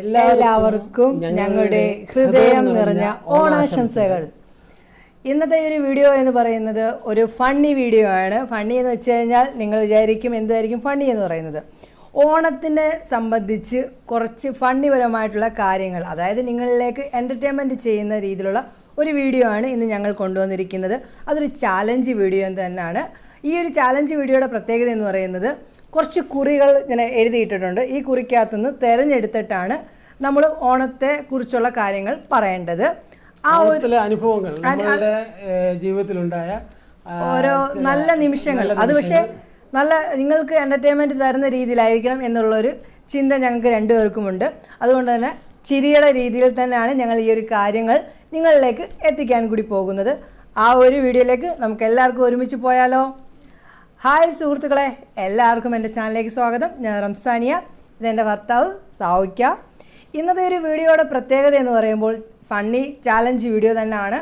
എല്ലാവർക്കും ഞങ്ങളുടെ ഹൃദയം നിറഞ്ഞ ഓണാശംസകൾ. ഇന്നത്തെ ഒരു വീഡിയോ എന്ന് പറയുന്നത് ഒരു ഫണ്ണി വീഡിയോ ആണ്. ഫണ്ണി എന്ന് വെച്ച് കഴിഞ്ഞാൽ നിങ്ങൾ വിചാരിക്കും എന്തായിരിക്കും ഫണ്ണി എന്ന് പറയുന്നത്. ഓണത്തിനെ സംബന്ധിച്ച് കുറച്ച് ഫണ്ണിപരമായിട്ടുള്ള കാര്യങ്ങൾ അതായത് നിങ്ങളിലേക്ക് എന്റർടൈൻമെന്റ് ചെയ്യുന്ന രീതിയിലുള്ള ഒരു വീഡിയോ ആണ് ഇന്ന് ഞങ്ങൾ കൊണ്ടുവന്നിരിക്കുന്നത്. അതൊരു ചാലഞ്ച് വീഡിയോ തന്നെയാണ്. ഈ ഒരു ചാലഞ്ച് വീഡിയോയുടെ പ്രത്യേകത എന്ന് പറയുന്നത് കുറച്ച് കുറികൾ ഇങ്ങനെ എഴുതിയിട്ടിട്ടുണ്ട്. ഈ കുറിക്കകത്തുനിന്ന് തിരഞ്ഞെടുത്തിട്ടാണ് നമ്മൾ ഓണത്തെ കുറിച്ചുള്ള കാര്യങ്ങൾ പറയേണ്ടത്. ആ ഒരു അനുഭവങ്ങൾ ജീവിതത്തിലുണ്ടായ ഓരോ നല്ല നിമിഷങ്ങൾ. അത് പക്ഷേ നല്ല നിങ്ങൾക്ക് എന്റർടൈൻമെന്റ് തരുന്ന രീതിയിലായിരിക്കണം എന്നുള്ളൊരു ചിന്ത ഞങ്ങൾക്ക് രണ്ടുപേർക്കുമുണ്ട്. അതുകൊണ്ട് തന്നെ ചിരിയുടെ രീതിയിൽ തന്നെയാണ് ഞങ്ങൾ ഈ ഒരു കാര്യങ്ങൾ നിങ്ങളിലേക്ക് എത്തിക്കാൻ കൂടി പോകുന്നത്. ആ ഒരു വീഡിയോയിലേക്ക് നമുക്ക് എല്ലാവർക്കും ഒരുമിച്ച് പോയാലോ? ഹായ് സുഹൃത്തുക്കളെ എല്ലാവർക്കും എന്റെ ചാനലിലേക്ക് സ്വാഗതം. ഞാൻ റംസാനിയ ഇതെന്റെ ഭർത്താവ് സാവിക്ക. ഇന്നത്തെ ഒരു വീഡിയോയുടെ പ്രത്യേകത എന്ന് പറയുമ്പോൾ ഫണ്ണി ചാലഞ്ച് വീഡിയോ തന്നെയാണ്.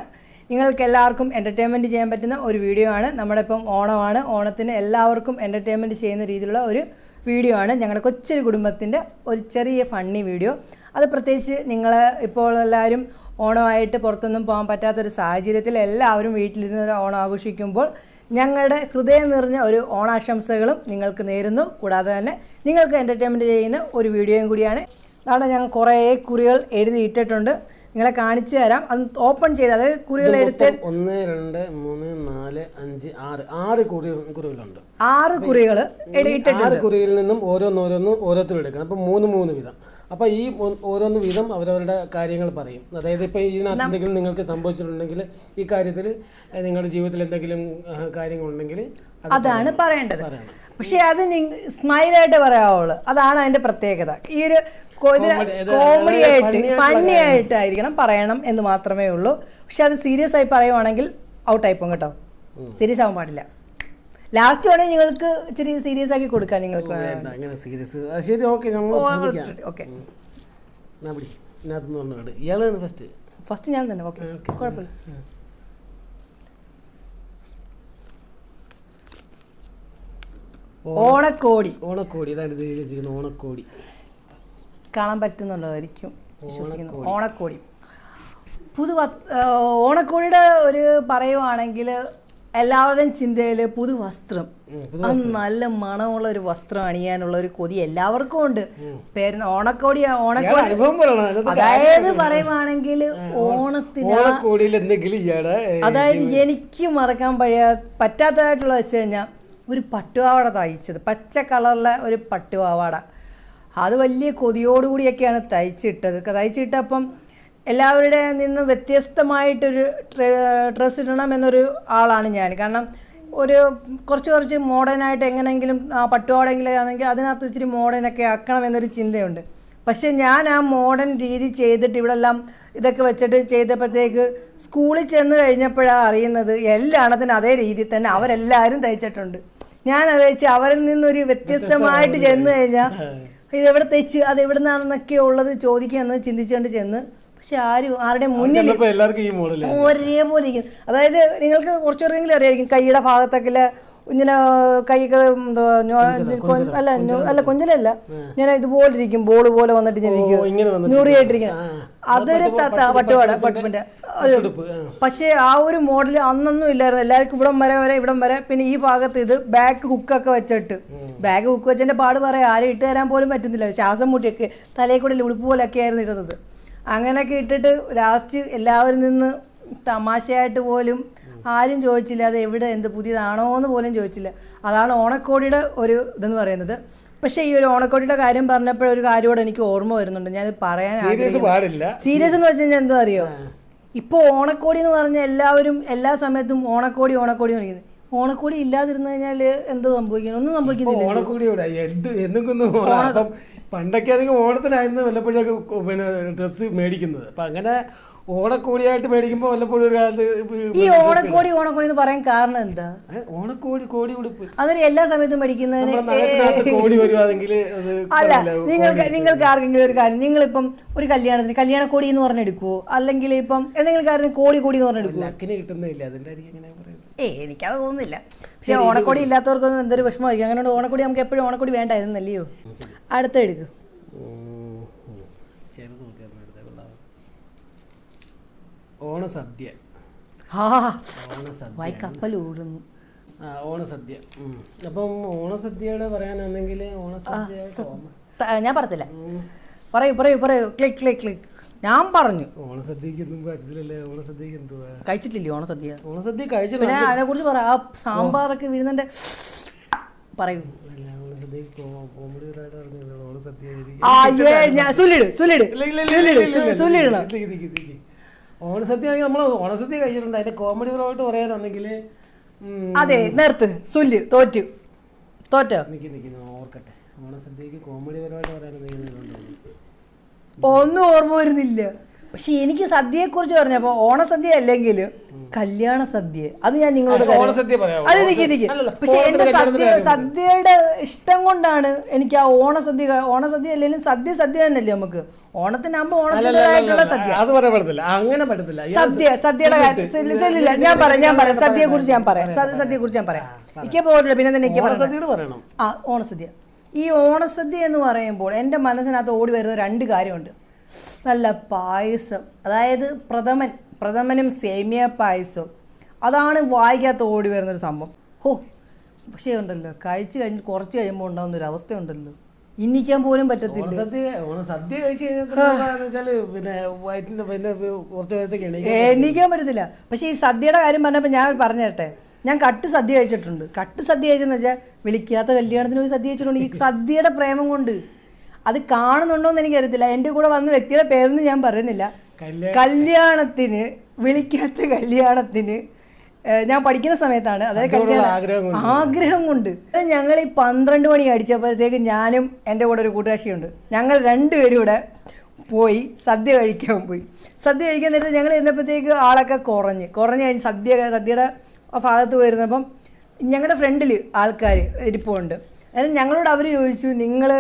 നിങ്ങൾക്ക് എല്ലാവർക്കും എന്റർടൈൻമെന്റ് ചെയ്യാൻ പറ്റുന്ന ഒരു വീഡിയോ ആണ്. നമ്മുടെ ഇപ്പം ഓണമാണ്. ഓണത്തിന് എല്ലാവർക്കും എന്റർടൈൻമെന്റ് ചെയ്യുന്ന രീതിയിലുള്ള ഒരു വീഡിയോ ആണ്. ഞങ്ങളുടെ കൊച്ചൊരു കുടുംബത്തിന്റെ ഒരു ചെറിയ ഫണ്ണി വീഡിയോ. അത് പ്രത്യേകിച്ച് നിങ്ങൾ ഇപ്പോൾ എല്ലാവരും ഓണമായിട്ട് പുറത്തൊന്നും പോകാൻ പറ്റാത്തൊരു സാഹചര്യത്തിൽ എല്ലാവരും വീട്ടിലിരുന്ന് ഓണം ആഘോഷിക്കുമ്പോൾ ഞങ്ങളുടെ ഹൃദയം നിറഞ്ഞ ഒരു ഓണാശംസകളും നിങ്ങൾക്ക് നേരുന്നു. കൂടാതെ തന്നെ നിങ്ങൾക്ക് എന്റർടൈൻമെന്റ് ചെയ്യുന്ന ഒരു വീഡിയോയും കൂടിയാണ്. അതാണ് ഞങ്ങൾ കുറേ കുറികൾ എഴുതിയിട്ടിട്ടുണ്ട്. നിങ്ങളെ കാണിച്ചു തരാം. അത് ഓപ്പൺ ചെയ്ത് അതായത് കുറികൾ എടുത്ത് ഒന്ന് രണ്ട് മൂന്ന് നാല് അഞ്ച് ആറ്. ആറ് കുറി കുറികളുണ്ട്. ആറ് കുറികൾ എഴുതിയിട്ടുണ്ട് ആറ് കുറിയിൽ നിന്നും ഓരോന്നോരോന്നും ഓരോരുത്തരും എടുക്കണം. അപ്പം മൂന്ന് മൂന്ന് വീതം അപ്പം ഈ ഓരോന്ന് വീതം അവരവരുടെ കാര്യങ്ങൾ പറയും. അതായത് ഇപ്പൊ ഇതിനകത്ത് എന്തെങ്കിലും നിങ്ങൾക്ക് സംഭവിച്ചിട്ടുണ്ടെങ്കിൽ ഈ കാര്യത്തിൽ നിങ്ങളുടെ ജീവിതത്തിൽ എന്തെങ്കിലും കാര്യങ്ങളുണ്ടെങ്കിൽ അതാണ് പറയേണ്ടത്. പക്ഷേ പക്ഷെ അത് സ്മൈലായിട്ട് പറയാവുള്ളൂ അതാണ് അതിന്റെ പ്രത്യേകത. ഈ ഒരു കോമഡി ആയിട്ട് ഫണ്ണി ആയിട്ടായിരിക്കണം പറയണം എന്ന് മാത്രമേ ഉള്ളൂ. പക്ഷെ അത് സീരിയസ് ആയി പറയുവാണെങ്കിൽ ഔട്ടായി പോകും കേട്ടോ. സീരിയസ് ആവാൻ പാടില്ല. ലാസ്റ്റ് വേണേ നിങ്ങൾക്ക് ഇച്ചിരി സീരിയസ് ആക്കി കൊടുക്കാൻ നിങ്ങൾക്ക് വേണ്ട അങ്ങനെ സീരിയസ് ശരി ഓക്കെ നമ്മൾ ഓക്കെ. പിടി ഇതിനകത്തുനിന്ന് വന്നിട്ട് ഇയാളാണ് ഫസ്റ്റ് ഫസ്റ്റ് ഞാൻ തന്നെ ഓക്കെ. കുഴപ്പമില്ല. ഓണക്കോടി. ഓണക്കോടി ഇതാണ് ഇത് എഴുതി വെച്ചിരിക്കുന്നത് ഓണക്കോടി. കാണാൻ പറ്റുന്നുള്ളതായിരിക്കും വിശ്വസിക്കുന്നു. ഓണക്കോടി. പുതു ഓണക്കോടിയുടെ ഒരു പറയുവാണെങ്കിൽ എല്ലാവരുടെയും ചിന്തയിൽ പുതു വസ്ത്രം അത് നല്ല മണമുള്ള ഒരു വസ്ത്രം അണിയാനുള്ള ഒരു കൊതി എല്ലാവർക്കും ഉണ്ട്. പേര് ഓണക്കോടി ഓണക്കോടി അതായത് പറയുവാണെങ്കിൽ ഓണത്തിന് അതായത് എനിക്ക് മറക്കാൻ പഴയ പറ്റാത്തതായിട്ടുള്ള വെച്ച് കഴിഞ്ഞാൽ ഒരു പട്ടുപാവാട തയ്ച്ചത്. പച്ച കളറിലെ ഒരു പട്ടുപാവാട അത് വലിയ കൊതിയോടുകൂടിയൊക്കെയാണ് തയ്ച്ചിട്ടത്. തയ്ച്ചിട്ടപ്പം എല്ലാവരുടെ നിന്ന് വ്യത്യസ്തമായിട്ടൊരു ഡ്രസ്സ് ഇടണം എന്നൊരു ആളാണ് ഞാൻ. കാരണം ഒരു കുറച്ച് കുറച്ച് മോഡേണായിട്ട് എങ്ങനെയെങ്കിലും ആ പട്ടുപാടെങ്കിലും ആണെങ്കിൽ അതിനകത്ത് ഇച്ചിരി മോഡേണൊക്കെ ആക്കണം എന്നൊരു ചിന്തയുണ്ട്. പക്ഷേ ഞാൻ ആ മോഡേൺ രീതി ചെയ്തിട്ട് ഇവിടെല്ലാം ഇതൊക്കെ വെച്ചിട്ട് ചെയ്തപ്പോഴത്തേക്ക് സ്കൂളിൽ ചെന്ന് കഴിഞ്ഞപ്പോഴാണ് അറിയുന്നത് എല്ലാണത്തിനും അതേ രീതിയിൽ തന്നെ അവരെല്ലാവരും തയ്ച്ചിട്ടുണ്ട്. ഞാൻ അത് വെച്ച് അവരിൽ നിന്നൊരു വ്യത്യസ്തമായിട്ട് ചെന്ന് കഴിഞ്ഞാൽ ഇതെവിടെ തയ്ച്ച് അത് എവിടെ നിന്നാണെന്നൊക്കെ ഉള്ളത് ചോദിക്കുക എന്ന് ചിന്തിച്ചുകൊണ്ട് ചെന്ന് പക്ഷെ ആരും ആരുടെ മുന്നിൽ ഒരേപോലെ ഇരിക്കും. അതായത് നിങ്ങൾക്ക് കുറച്ചുപേരെങ്കിലും അറിയായിരിക്കും കൈയുടെ ഭാഗത്തൊക്കെ ഇങ്ങനെ എന്തോ അല്ല അല്ല കൊഞ്ചലല്ല ഞാൻ ഇതുപോലെ ഇരിക്കും ബോൾ പോലെ വന്നിട്ട് ഞൂറിയായിട്ടിരിക്കും ആ. അതൊരു തത്ത പട്ടുപാട പട്ടുപിന്റെ പക്ഷെ ആ. ഒരു മോഡൽ അന്നൊന്നും ഇല്ലായിരുന്നു. എല്ലാവർക്കും ഇവിടം വരെ വരെ ഇവിടം വരെ. പിന്നെ ഈ ഭാഗത്ത് ഇത് ബാക്ക് ഹുക്കൊക്കെ വെച്ചിട്ട്. ബാക്ക് ഹുക്ക് വെച്ചതിന്റെ പാട് പറയാം. ആരും ഇട്ട് തരാൻ പോലും പറ്റുന്നില്ല. ശ്വാസം മുട്ടിയൊക്കെ തലയിൽ കൂടെ ഉടുപ്പ് പോലൊക്കെ ആയിരുന്നു ഇടുന്നത്. അങ്ങനെയൊക്കെ ഇട്ടിട്ട് ലാസ്റ്റ് എല്ലാവരും നിന്ന് തമാശയായിട്ട് പോലും ആരും ചോദിച്ചില്ല അത് എവിടെ എന്ത് പുതിയതാണോ എന്ന് പോലും ചോദിച്ചില്ല. അതാണ് ഓണക്കോടിയുടെ ഒരു ഇതെന്ന് പറയുന്നത്. പക്ഷേ ഈ ഒരു ഓണക്കോടിയുടെ കാര്യം പറഞ്ഞപ്പോൾ ഒരു കാര്യം എനിക്ക് ഓർമ്മ വരുന്നുണ്ട്. ഞാൻ പറയാൻ സീരിയസ് പാടില്ല. സീരിയസ് എന്ന് വെച്ച് കഴിഞ്ഞാൽ എന്തോ അറിയോ? ഇപ്പോൾ ഓണക്കോടി എന്ന് പറഞ്ഞാൽ എല്ലാവരും എല്ലാ സമയത്തും ഓണക്കോടി ഓണക്കോടി എന്ന് പറയുന്നത് ഓണക്കോടി ഇല്ലാതിരുന്നു കഴിഞ്ഞാൽ എന്തോ സംഭവിക്കുന്നു? ഒന്നും സംഭവിക്കുന്നില്ല. ഓണക്കോടിയോടെ എന്ത് എന്തൊക്കെ അപ്പം പണ്ടൊക്കെ അധികം ഓണത്തിനായിരുന്നു വല്ലപ്പോഴൊക്കെ പിന്നെ ഡ്രസ്സ് മേടിക്കുന്നത്. അപ്പൊ അങ്ങനെ ഓണക്കോടിയായിട്ട് മേടിക്കുമ്പോൾ വല്ലപ്പോഴും ഒരു കാലത്ത് ഈ ഓണക്കോടി ഓണക്കോടി എന്ന് പറയാൻ കാരണം എന്താ? ഓണക്കോടി കോടി ഉടുപ്പ്. അതിന് എല്ലാ സമയത്തും മേടിക്കുന്നതിന് കോടി വരുവാണെങ്കിൽ അല്ല നിങ്ങൾക്ക് നിങ്ങൾക്ക് ആർക്കെങ്കിലും ഒരു കാര്യം നിങ്ങളിപ്പം ഒരു കല്യാണത്തിന് കല്യാണ കോടി എന്ന് പറഞ്ഞെടുക്കുവോ? അല്ലെങ്കിൽ ഇപ്പം എന്തെങ്കിലും കാര്യത്തിന് കോടി കോടി എന്ന് പറഞ്ഞെടുക്കുവോ? കിട്ടുന്നില്ല പറയുന്നത് ഏ എനിക്കത് തോന്നുന്നില്ല. പക്ഷെ ഓണക്കോടി ഇല്ലാത്തവർക്കൊന്നും എന്തൊരു വിഷമമായിരിക്കും. അങ്ങനെ ഓണക്കോടി നമുക്ക് എപ്പോഴും ഓണക്കോടി വേണ്ടായിരുന്നല്ലയോ അടുത്ത എടുക്കും. ഓണസദ്യ. വായി കപ്പലൂടുന്നു ഓണസദ്യ. അപ്പം ഓണസദ്യയുടെ പറയാനാണെങ്കിൽ ഓണസദ്യ ഞാൻ പറഞ്ഞില്ല. പറയൂ പറയൂ പറയൂ. Click click click. ഞാൻ പറഞ്ഞു. കഴിച്ചിട്ടില്ലേ ഓണസദ്യ ഓണസദ്യ കഴിച്ചില്ല അതിനെ കുറിച്ച് പറയാം ആ സാമ്പാറൊക്കെ വീഴുന്നതിന്റെ പറയൂ. ഓണസദ്യ നമ്മൾ ഓണസദ്യ കഴിച്ചിട്ടുണ്ട്. അതിന്റെ കോമഡി പരമായിട്ട് പറയാനാണെങ്കിൽ അതെ നേർത്ത്. സുല്ല് തോറ്റു. തോറ്റോ? ഓർക്കട്ടെ. ഓണസദ്യക്ക് കോമഡി പരമായിട്ട് പറയാനാണെങ്കിൽ ഒന്നും ഓർമ്മ വരുന്നില്ല. പക്ഷെ എനിക്ക് സദ്യയെ സദ്യയെക്കുറിച്ച് പറഞ്ഞപ്പോ ഓണസദ്യ അല്ലെങ്കിൽ കല്യാണ സദ്യ. അത് ഞാൻ നിങ്ങളോട്? അത് നിക്ക് എനിക്ക് അല്ലല്ല, പക്ഷെ എന്റെ സദ്യ സദ്യയുടെ ഇഷ്ടം കൊണ്ടാണ് എനിക്ക് ആ ഓണസദ്യ ഓണസദ്യ അല്ലെങ്കിലും സദ്യ സദ്യ തന്നെയല്ലേ നമുക്ക്. ഓണത്തിനാകുമ്പോ ഓണത്തിന്റെതായിട്ടുള്ള സദ്യ. അത് പറയാൻ പറ്റത്തില്ല. അങ്ങനെ പറ്റത്തില്ല. സദ്യ സദ്യയുടെ ഞാൻ പറയാം ഞാൻ പറയാം. സദ്യയെ കുറിച്ച് ഞാൻ പറയാം. സദ്യ സദ്യയെ കുറിച്ച് ഞാൻ പറയാം. എനിക്ക് പോരില്ല പിന്നെ തന്നെ എനിക്ക് പറയാം. പറയണം. ആ ഓണസദ്യ. ഈ ഓണസദ്യ എന്ന് പറയുമ്പോൾ എന്റെ മനസ്സിനകത്ത് ഓടി വരുന്ന രണ്ട് കാര്യമുണ്ട്. നല്ല പായസം അതായത് പ്രഥമൻ പ്രഥമനും സേമിയ പായസം അതാണ് വായിക്കകത്ത് ഓടി വരുന്നൊരു സംഭവം. ഹോ പക്ഷേ ഉണ്ടല്ലോ കഴിച്ച് കഴിഞ്ഞ് കുറച്ച് കഴിയുമ്പോൾ ഉണ്ടാകുന്ന ഒരു അവസ്ഥ ഉണ്ടല്ലോ. ഇന്നിക്കാൻ പോലും പറ്റത്തില്ല? ഓണസദ്യ കഴിച്ചു പിന്നെ വയറ്റിന്റെ പിന്നെ കുറച്ച് നേരത്തേക്ക് എണീക്കാൻ പറ്റത്തില്ല. പക്ഷേ ഈ സദ്യയുടെ കാര്യം പറഞ്ഞപ്പോൾ ഞാൻ പറഞ്ഞു തരട്ടെ ഞാൻ കട്ട് സദ്യ കഴിച്ചിട്ടുണ്ട്. കട്ട് സദ്യ കഴിച്ചെന്ന് വെച്ചാൽ വിളിക്കാത്ത കല്യാണത്തിന് പോയി സദ്യ കഴിച്ചിട്ടുണ്ട്. ഈ സദ്യയുടെ പ്രേമം കൊണ്ട്. അത് കാണുന്നുണ്ടോ എന്ന് എനിക്കറിയത്തില്ല. എന്റെ കൂടെ വന്ന വ്യക്തിയുടെ പേരൊന്നും ഞാൻ പറയുന്നില്ല. കല്യാണത്തിന് വിളിക്കാത്ത കല്യാണത്തിന് ഞാൻ പഠിക്കുന്ന സമയത്താണ്. അതായത് കല്യാണം ആഗ്രഹം കൊണ്ട്. ഞങ്ങൾ ഈ പന്ത്രണ്ട് മണി അടിച്ചപ്പോഴത്തേക്ക് ഞാനും എന്റെ കൂടെ ഒരു കൂട്ടുകാശിയുണ്ട് ഞങ്ങൾ രണ്ടുപേരും കൂടെ പോയി സദ്യ കഴിക്കാൻ പോയി. സദ്യ കഴിക്കാൻ നേരത്തെ ഞങ്ങൾ ചെന്നപ്പോഴത്തേക്ക് ആളൊക്കെ കുറഞ്ഞ്. കുറഞ്ഞ് കഴിഞ്ഞ് സദ്യ സദ്യയുടെ ഭാഗത്ത് വരുന്നപ്പം ഞങ്ങളുടെ ഫ്രണ്ടിൽ ആൾക്കാർ ഇരിപ്പുണ്ട്. അതായത് ഞങ്ങളോട് അവർ ചോദിച്ചു നിങ്ങൾ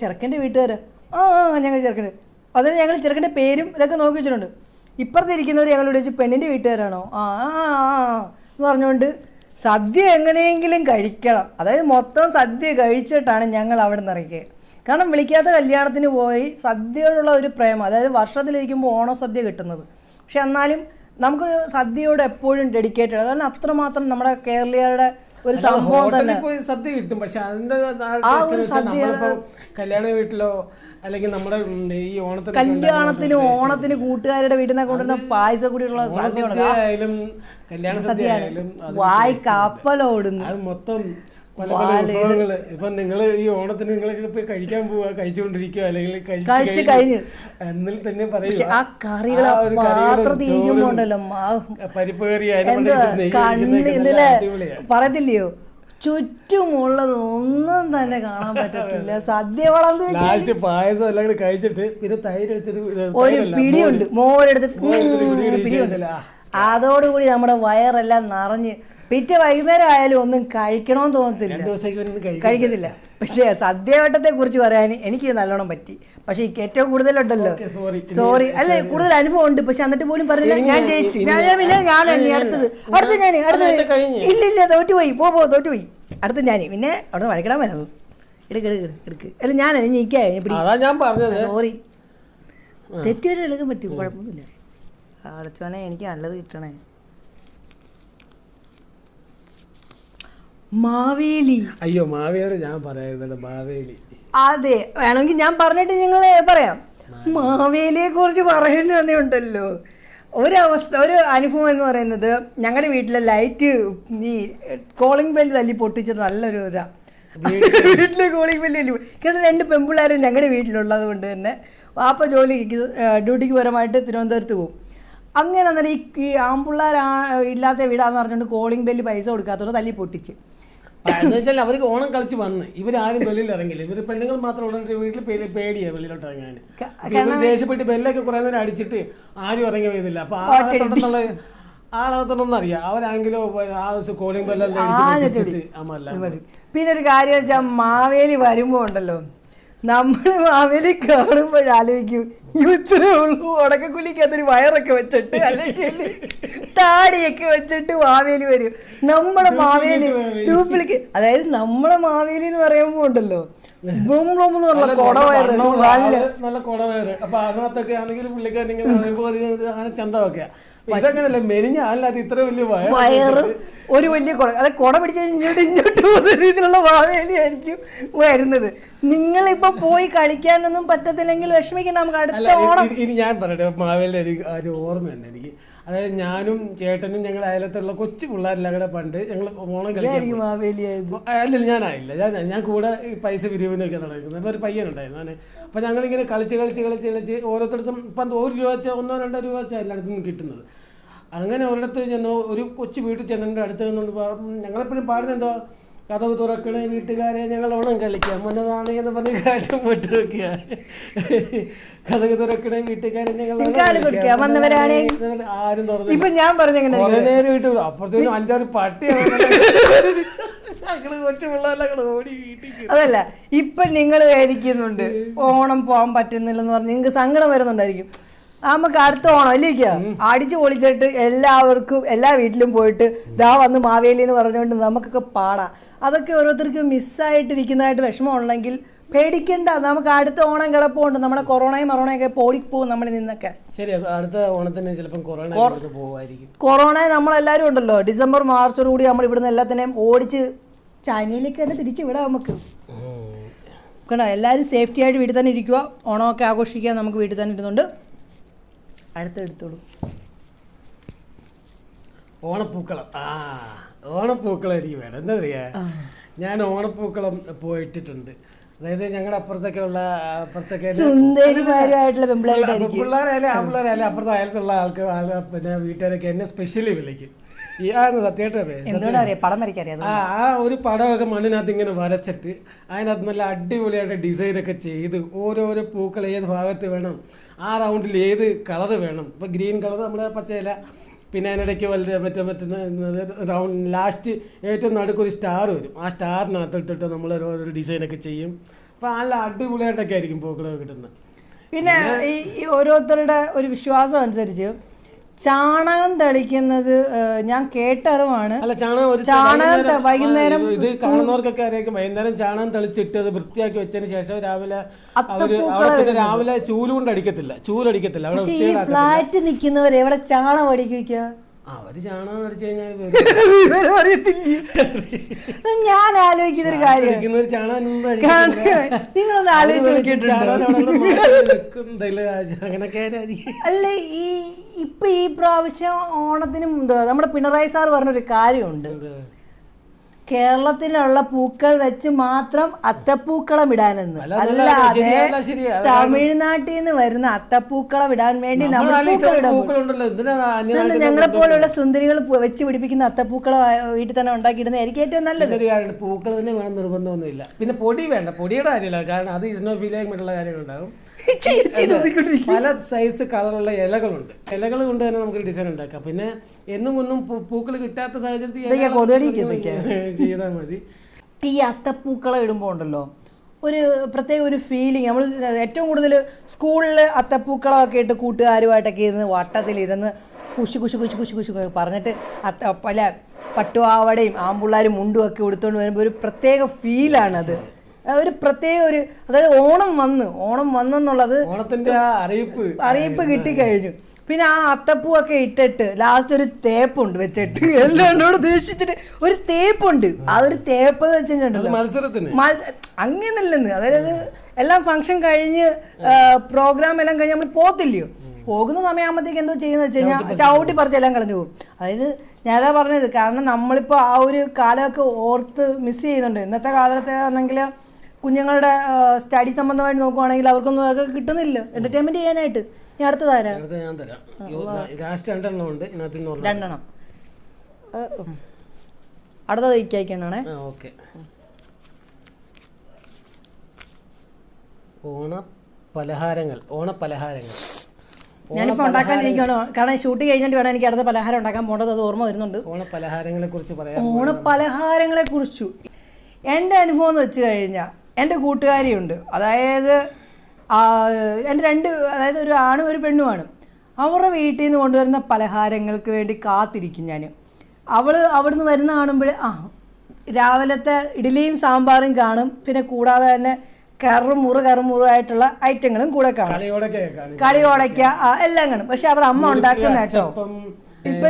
ചെറുക്കന്റെ വീട്ടുകാർ ആ ആ ഞങ്ങൾ ചെറുക്കന്റെ. അതിന് ഞങ്ങൾ ചെറുക്കന്റെ പേരും ഇതൊക്കെ നോക്കി വെച്ചിട്ടുണ്ട്. ഇപ്പുറത്ത് ഇരിക്കുന്നവർ ഞങ്ങളോട് ചോദിച്ചു പെണ്ണിന്റെ വീട്ടുകാരാണോ? ആ ആ ആ എന്ന് പറഞ്ഞുകൊണ്ട് സദ്യ എങ്ങനെയെങ്കിലും കഴിക്കണം. അതായത് മൊത്തം സദ്യ കഴിച്ചിട്ടാണ് ഞങ്ങൾ അവിടെ നിന്ന് ഇറങ്ങിയത് കാരണം വിളിക്കാത്ത കല്യാണത്തിന് പോയി സദ്യയോടുള്ള ഒരു പ്രേമം അതായത് വർഷത്തിലിരിക്കുമ്പോൾ ഓണസദ്യ കിട്ടുന്നത്. പക്ഷെ എന്നാലും നമുക്കൊരു സദ്യയോട് എപ്പോഴും ഡെഡിക്കേറ്റഡ് അതാണ് അത്രമാത്രം നമ്മുടെ കേരളീയരുടെ ഒരു സംഭവം തന്നെ. പോയി സദ്യ കിട്ടും. പക്ഷെ അതിന്റെ കല്യാണ വീട്ടിലോ അല്ലെങ്കിൽ നമ്മുടെ ഈ ഓണത്തിന് കല്യാണത്തിന് ഓണത്തിന് കൂട്ടുകാരുടെ വീട്ടിൽ നിന്ന് കൊണ്ടുവരുന്ന പായസം കൂടിയുള്ള സദ്യ കല്യാണ സദ്യ ആയാലും വായി കപ്പലോടുന്നു. അത് മൊത്തം പല പല വിഭവങ്ങൾ. ഇപ്പൊ നിങ്ങൾ ഈ ഓണത്തിന് നിങ്ങളൊക്കെ ഇപ്പൊ കഴിക്കാൻ പോവുക കഴിച്ചുകൊണ്ടിരിക്കുക അല്ലെങ്കിൽ കഴിച്ചു കഴിഞ്ഞു. എന്നിൽ തന്നെ പക്ഷെ ആ കറികൾ ആ ഒരു കറികളും പാത്രം തീരുമ്പോ ചോറും, ഉണ്ടല്ലോ പരിപ്പ് കറി. പറയത്തില്ലയോ? ചുറ്റുമുള്ളത് ഒന്നും തന്നെ കാണാൻ പറ്റത്തില്ല. സദ്യ വളർന്നു ലാസ്റ്റ് പായസം എല്ലാം കഴിച്ചിട്ട് പിന്നെ തൈര് എടുത്തിട്ട് ഒരു പിടിയുണ്ട്. മോരെടുത്ത് പിടിയുണ്ടല്ലോ. അതോടുകൂടി നമ്മുടെ വയറെല്ലാം നിറഞ്ഞ് പിറ്റേ വൈകുന്നേരം ആയാലും ഒന്നും കഴിക്കണമെന്ന് തോന്നത്തില്ല. കഴിക്കത്തില്ല. പക്ഷേ സദ്യവട്ടത്തെ കുറിച്ച് പറയാൻ എനിക്ക് നല്ലോണം പറ്റി. പക്ഷേ ഏറ്റവും കൂടുതലുണ്ടല്ലോ. സോറി അല്ലേ കൂടുതൽ അനുഭവം ഉണ്ട്. പക്ഷെ എന്നിട്ട് പോലും പറഞ്ഞില്ല. ഞാൻ ജയിച്ചു. ഞാൻ പിന്നെ ഞാൻ അടുത്തത്. അടുത്ത് ഞാൻ അടുത്തത് ഇല്ല. ഇല്ല തോറ്റുപോയി. പോ പോ തോറ്റുപോയി. അടുത്ത് ഞാൻ പിന്നെ അവിടെ വഴക്കിടാൻ വരുന്നു എടുക്ക് എടുക്ക് എടുക്ക്, അല്ല ഞാൻ പറഞ്ഞത്. സോറി തെറ്റുവരെ എടുക്കാൻ പറ്റും. കുഴപ്പമൊന്നുമില്ല. അടച്ചോനെ എനിക്ക് നല്ലത് കിട്ടണേ. മാവേലി. അയ്യോ മാവേലി ഞാൻ പറയുന്നത് മാവേലി. അതെ വേണമെങ്കിൽ ഞാൻ പറഞ്ഞിട്ട് നിങ്ങൾ പറയാം. മാവേലിയെ കുറിച്ച് പറയുന്നതേ ഉണ്ടല്ലോ ഒരവസ്ഥ ഒരു അനുഭവം എന്ന് പറയുന്നത് ഞങ്ങളുടെ വീട്ടിലെ ലൈറ്റ് ഈ കോളിംഗ് ബെല്ല് തല്ലി പൊട്ടിച്ചത് നല്ലൊരു ഇതാ. വീട്ടിലെ. കോളിംഗ് ബെല്ല് തല്ലി പൊട്ടി- കാരണം രണ്ട് പെൺപിള്ളേരും ഞങ്ങളുടെ വീട്ടിലുള്ളത് കൊണ്ട് തന്നെ വാപ്പ ജോലി ഡ്യൂട്ടിക്ക് പരമായിട്ട് തിരുവനന്തപുരത്ത് പോകും അങ്ങനെ അന്നേരം ഈ ആമ്പിള്ളേരാ ഇല്ലാത്ത വീടാന്ന് പറഞ്ഞുകൊണ്ട് കോളിംഗ് ബെല്ല് പൈസ കൊടുക്കാത്തതുകൊണ്ട് തല്ലി പൊട്ടിച്ച്. എന്ന് വെച്ചാൽ അവർക്ക് ഓണം കളിച്ച് വന്ന്. ഇവരാരും വെളിയിൽ ഇറങ്ങില്ല. ഇവർ പെണ്ണുങ്ങൾ മാത്രം ഉള്ള വീട്ടിൽ പേടി പേടിയാ വെളിയിലോട്ട് ഇറങ്ങാൻ ദേഷ്യപ്പെട്ട് ബെല്ലൊക്കെ കുറെ നേരം അടിച്ചിട്ട് ആരും ഇറങ്ങി വരുന്നില്ല അപ്പൊ ആളകത്തുണ്ടെന്നുള്ള ആളകത്തുണ്ടെന്ന് അറിയാം. അവരാണെങ്കിലും ആ കോളിംഗ് ബെല്ലെല്ലാം അടിച്ചിട്ട് അമ്മല്ല പിന്നെ ഒരു കാര്യം വെച്ചാൽ മാവേലി വരുമ്പോ ഉണ്ടല്ലോ. നമ്മൾ മാവേലി കാണുമ്പോഴാലോചിക്കും ഇത്രേ ഉള്ളൂ. ഉടക്കക്കുലിക്കകത്തൊരു വയറൊക്കെ വെച്ചിട്ട് അല്ലെങ്കിൽ താടിയൊക്കെ വെച്ചിട്ട് മാവേലി വരും. നമ്മുടെ മാവേലി ഡ്യൂപ്ലിക്ക് അതായത് നമ്മളെ മാവേലി എന്ന് പറയുമ്പോ ഉണ്ടല്ലോ. കൊടവയറ് നല്ല കുടവേറ് അപ്പൊ അതിനകത്തൊക്കെ ആണെങ്കിൽ ഒരു അങ്ങനെ ചന്തമൊക്കെയാ ഇതങ്ങനല്ല മെലിഞ്ഞ ആളിനകത്ത് ഇത്ര വലിയ വയറ് വയറും ഒരു വലിയ കുട അത് കുട പിടിച്ച് ഇങ്ങോട്ട് ഇങ്ങോട്ട് പോകുന്ന രീതിയിലുള്ള വാവേലിയായിരിക്കും വരുന്നത്. നിങ്ങളിപ്പോ പോയി കളിക്കാനൊന്നും പറ്റത്തില്ലെങ്കിൽ വിഷമിക്കണം നമുക്ക് അടുത്ത ഓണം. ഇനി ഞാൻ പറയട്ടെ മാവേലിന്റെ ഒരു ഒരു ഓർമ്മയുണ്ട് എനിക്ക്. അതായത് ഞാനും ചേട്ടനും ഞങ്ങൾ അയലത്തുള്ള കൊച്ചു പിള്ളേരെല്ലാം കൂടെ പണ്ട് ഞങ്ങൾ ഓണം കളിക്കും. അല്ലല്ല ഞാനായില്ല. ഞാൻ ഞാൻ കൂടെ പൈസ പിരിവിനൊക്കെ നടക്കുന്നത്. ഒരു പയ്യനുണ്ടായിരുന്നു. ഞാൻ അപ്പോൾ ഞങ്ങളിങ്ങനെ കളിച്ച് കളിച്ച് കളിച്ച് കളിച്ച് ഓരോരുത്തർക്കും ഇപ്പം ഒരു രൂപ വെച്ചാൽ ഒന്നോ രണ്ടോ രൂപ വെച്ചാൽ എല്ലായിടത്തും കിട്ടുന്നത്. അങ്ങനെ ഒരിടത്ത് ചെന്ന് ഒരു കൊച്ചു വീട്ടിൽ ചെന്നതിന്റെ അടുത്ത് നിന്നുകൊണ്ട് ഞങ്ങളെപ്പോഴും പാടുന്നത് എന്തോ കഥക് തുറക്കണേ വീട്ടുകാരെ ഞങ്ങൾ ഓണം കളിക്കാം. മുന്നതാണ് എന്ന് പറഞ്ഞ് കാട്ടും പൊട്ട് വെക്കുക കഥവ് തുറക്കണേ വീട്ടുകാരെ ഞങ്ങൾ വന്നവരാണെ? ആരും ഇപ്പൊ ഞാൻ നേരം വീട്ടിൽ അപ്പുറത്തേക്കും അഞ്ചാറ് പട്ടി ഞങ്ങൾ കൊച്ചു പിള്ളേരെല്ലാം കൂടെ ഓടി വീട്ടിൽ അതല്ല ഇപ്പൊ നിങ്ങൾ കഴിക്കുന്നുണ്ട് ഓണം പോകാൻ പറ്റുന്നില്ലെന്ന് പറഞ്ഞ്. നിങ്ങൾക്ക് സങ്കടം വരുന്നുണ്ടായിരിക്കും. നമുക്ക് അടുത്ത ഓണം അല്ലേക്ക് അടിച്ചു പൊളിച്ചിട്ട് എല്ലാവർക്കും എല്ലാ വീട്ടിലും പോയിട്ട് ദാ വന്ന് മാവേലി എന്ന് പറഞ്ഞുകൊണ്ട് നമുക്കൊക്കെ പാടാം. അതൊക്കെ ഓരോരുത്തർക്ക് മിസ്സായിട്ടിരിക്കുന്നതായിട്ട് വിഷമമുണ്ടെങ്കിൽ പേടിക്കണ്ട. നമുക്ക് അടുത്ത ഓണം കിടപ്പുണ്ട്. നമ്മുടെ കൊറോണയും മറോണയൊക്കെ പോടിപ്പോകും നമ്മൾ നിന്നൊക്കെ. ശരി അടുത്ത ഓണത്തിന് ചിലപ്പം കൊറോണ നമ്മളെല്ലാവരും ഉണ്ടല്ലോ. ഡിസംബർ മാർച്ചോട് കൂടി നമ്മൾ ഇവിടുന്ന് എല്ലാത്തിനെയും ഓടിച്ച് ചൈനയിലേക്ക് തന്നെ തിരിച്ചു വിടാം നമുക്ക്. കണ്ടോ എല്ലാവരും സേഫ്റ്റി ആയിട്ട് വീട്ടിൽ തന്നെ ഇരിക്കുക. ഓണമൊക്കെ ആഘോഷിക്കാൻ നമുക്ക് വീട്ടിൽ തന്നെ ഇരുന്നുണ്ട് അടുത്തെടുത്തോളൂ. ഓണപ്പൂക്കളം. ആ ഓണപ്പൂക്കളം എനിക്ക് വേണം. എന്താ പറയാ? ഞാൻ ഓണപ്പൂക്കളം പോയിട്ടിട്ടുണ്ട്. അതായത് ഞങ്ങളുടെ അപ്പുറത്തൊക്കെ ഉള്ള അപ്പുറത്തൊക്കെ പെമ്പിളായിട്ടായിരിക്കും പിള്ളേരായാലും ആ പിള്ളേരായാലും അപ്പുറത്തെ അയലത്തുള്ള ആൾക്ക് ആൾ പിന്നെ വീട്ടുകാരൊക്കെ എന്നെ സ്പെഷ്യലി വിളിക്കും. ഈ ആണ് സത്യമായിട്ടത് പടം വരയ്ക്കറിയാം ആ ആ ഒരു പടമൊക്കെ മണ്ണിനകത്ത് ഇങ്ങനെ വരച്ചിട്ട് അതിനകത്ത് നല്ല അടിപൊളിയായിട്ട് ഡിസൈനൊക്കെ ചെയ്ത് ഓരോരോ പൂക്കൾ ഏത് ഭാഗത്ത് വേണം ആ റൗണ്ടിൽ ഏത് കളർ വേണം? ഇപ്പോൾ ഗ്രീൻ കളർ നമ്മൾ പച്ചയില പിന്നെ അതിനിടയ്ക്ക് വലുത് മറ്റേ മറ്റേ റൗണ്ട് ലാസ്റ്റ് ഏറ്റവും നടുക്കൊരു സ്റ്റാർ വരും. ആ സ്റ്റാറിനകത്ത് ഇട്ടിട്ട് നമ്മൾ ഓരോ ഡിസൈനൊക്കെ ചെയ്യും. അപ്പോൾ നല്ല അടിപൊളിയായിട്ടൊക്കെ ആയിരിക്കും പൂക്കളൊക്കെ കിട്ടുന്നത്. പിന്നെ ഈ ഓരോരുത്തരുടെ ഒരു വിശ്വാസം അനുസരിച്ച് ചാണകം തളിക്കുന്നത് ഞാൻ കേട്ടറിവാണ്. ചാണകം വൈകുന്നേരം ഇത് കാണുന്നവർക്കൊക്കെ അറിയാം വൈകുന്നേരം ചാണകം തെളിച്ചിട്ട് അത് വൃത്തിയാക്കി വെച്ചതിന് ശേഷം രാവിലെ രാവിലെ ചൂലുകൊണ്ട് അടിക്കത്തില്ല. ചൂലടിക്കത്തില്ല. ഈ ഫ്ലാറ്റ് നിൽക്കുന്നവർ എവിടെ ചാണകം അടിക്കുക അവർ ചാണകം അടിച്ചു കഴിഞ്ഞാൽ വിവരം അറിയത്തില്ല. ഞാൻ ആലോചിക്കുന്നൊരു കാര്യം. ചാണകം. നിങ്ങളൊന്ന് ആലോചിച്ച് നോക്കിയിട്ടുണ്ടോ. അല്ല ഈ ഇപ്പൊ ഈ പ്രാവശ്യം ഓണത്തിന് നമ്മുടെ പിണറായി സാർ പറഞ്ഞൊരു കാര്യമുണ്ട്. കേരളത്തിലുള്ള പൂക്കൾ വെച്ച് മാത്രം അത്തപ്പൂക്കളം ഇടാനെന്ന്. അല്ലാതെ. തമിഴ്നാട്ടിൽ നിന്ന് വരുന്ന അത്തപ്പൂക്കളം ഇടാൻ വേണ്ടി നമ്മൾ ഞങ്ങളെ പോലുള്ള സുന്ദരികൾ വെച്ച് പിടിപ്പിക്കുന്ന അത്തപ്പൂക്കളം വീട്ടിൽ തന്നെ ഉണ്ടാക്കിയിടുന്ന എനിക്ക് ഏറ്റവും നല്ലത്. പൂക്കൾ തന്നെ വേണം നിർബന്ധമൊന്നുമില്ല. പിന്നെ പൊടി വേണ്ട. പൊടിയുടെ കാര്യമില്ല. കാരണം അത് ഇസ്നോഫീലിയായിട്ടുള്ള കാര്യങ്ങളുണ്ടാകും. ചെയ്യ് നോക്കിക്കൊണ്ടിരിക്കും. പല സൈസ് കളറുള്ള ഇലകളുണ്ട്. ഇലകൾ കൊണ്ട് തന്നെ നമുക്ക് ഡിസൈൻ ഉണ്ടാക്കാം. പിന്നെ എന്നും ഒന്നും പൂക്കൾ കിട്ടാത്ത സാഹചര്യത്തിൽ ചെയ്താൽ മതി. ഈ അത്തപ്പൂക്കളെ ഇടുമ്പോൾ ഉണ്ടല്ലോ ഒരു പ്രത്യേക ഒരു ഫീലിംഗ് നമ്മൾ ഏറ്റവും കൂടുതൽ സ്കൂളിൽ അത്തപ്പൂക്കളമൊക്കെ ഇട്ട് കൂട്ടുകാരുമായിട്ടൊക്കെ ഇരുന്ന് വട്ടത്തിലിരുന്ന് കുശി കുശി കുശി കുശി കുശി പറഞ്ഞിട്ട് അത്ത പല പട്ടുപാവടയും ആമ്പിള്ളാരും മുണ്ടും ഒക്കെ ഉടുത്തുകൊണ്ട് വരുമ്പോൾ ഒരു പ്രത്യേക ഫീലാണത് ഒരു പ്രത്യേക ഒരു അതായത് ഓണം വന്ന് ഓണം വന്നെന്നുള്ളത് ഓണത്തിന്റെ അറിയിപ്പ് അറിയിപ്പ് കിട്ടിക്കഴിഞ്ഞു. പിന്നെ ആ അത്തപ്പൂവൊക്കെ ഇട്ടിട്ട് ലാസ്റ്റ് ഒരു തേപ്പുണ്ട് വെച്ചിട്ട്. എല്ലാം എന്നോട് ഉദ്ദേശിച്ചിട്ട് ഒരു തേപ്പുണ്ട്. ആ. ഒരു തേപ്പ് മത്സരത്തിന്? അങ്ങനല്ലെന്ന് അങ്ങനെയല്ലെന്ന്. അതായത് എല്ലാം ഫംഗ്ഷൻ കഴിഞ്ഞ് പ്രോഗ്രാം എല്ലാം കഴിഞ്ഞ് നമ്മൾ പോത്തില്ലയോ പോകുന്ന സമയമാകുമ്പോഴത്തേക്ക് എന്തോ ചെയ്യുന്നത് വെച്ച് കഴിഞ്ഞാൽ ചവിട്ടി പറിച്ച് എല്ലാം കളഞ്ഞു പോകും. അതായത് ഞാൻ അതാ പറഞ്ഞത് കാരണം നമ്മളിപ്പോൾ ആ ഒരു കാലമൊക്കെ ഓർത്ത് മിസ് ചെയ്യുന്നുണ്ട്. ഇന്നത്തെ കാലത്തെ ആണെങ്കിൽ കുഞ്ഞുങ്ങളുടെ സ്റ്റഡി സംബന്ധമായിട്ട് നോക്കുവാണെങ്കിൽ അവർക്കൊന്നും അതൊക്കെ കിട്ടുന്നില്ല. എന്റർടൈൻമെന്റ് ചെയ്യാനായിട്ട്. ഞാൻ അടുത്ത ഞാൻ തരാം. ലാസ്റ്റ് രണ്ടെണ്ണം ഉണ്ട്. ഇതിനകത്ത്. രണ്ടെണ്ണം. അടുത്തത് ഇക്കായിക്കണേ ഓക്കെ. ഓണ പലഹാരങ്ങൾ ഓണ പലഹാരങ്ങൾ ഞാനിപ്പോ ഉണ്ടാക്കാനിരിക്കുകയാണ് കാരണം ഷൂട്ട് കഴിഞ്ഞിട്ട് വേണം എനിക്ക് അടുത്ത പലഹാരം ഉണ്ടാക്കാൻ പോകേണ്ടത്. അത് ഓർമ്മ വരുന്നുണ്ട്. ഓണ പലഹാരങ്ങളെ കുറിച്ച് പറയാം ഓണപ്പലഹാരങ്ങളെ കുറിച്ചു എന്റെ അനുഭവം എന്ന് വെച്ച് കഴിഞ്ഞാൽ എന്റെ കൂട്ടുകാരിയുണ്ട്. അതായത് എന്റെ രണ്ട് അതായത് ഒരു ആണും ഒരു പെണ്ണുമാണ് അവരുടെ വീട്ടിൽ നിന്ന് കൊണ്ടുവരുന്ന പലഹാരങ്ങൾക്ക് വേണ്ടി കാത്തിരിക്കും ഞാൻ അവൾ അവിടുന്ന് വരുന്ന കാണുമ്പോൾ ആ രാവിലത്തെ ഇഡ്ഡലിയും സാമ്പാറും കാണും. പിന്നെ കൂടാതെ തന്നെ കറുമുറു കറുമുറായിട്ടുള്ള ഐറ്റങ്ങളും കൂടെ കാണും. കളിയോടൊക്കെ കാണും കളി ഉടയ്ക്ക എല്ലാം കാണും. പക്ഷെ അവർ അമ്മ ഉണ്ടാക്കുന്ന കേട്ടോ. ഇപ്പൊ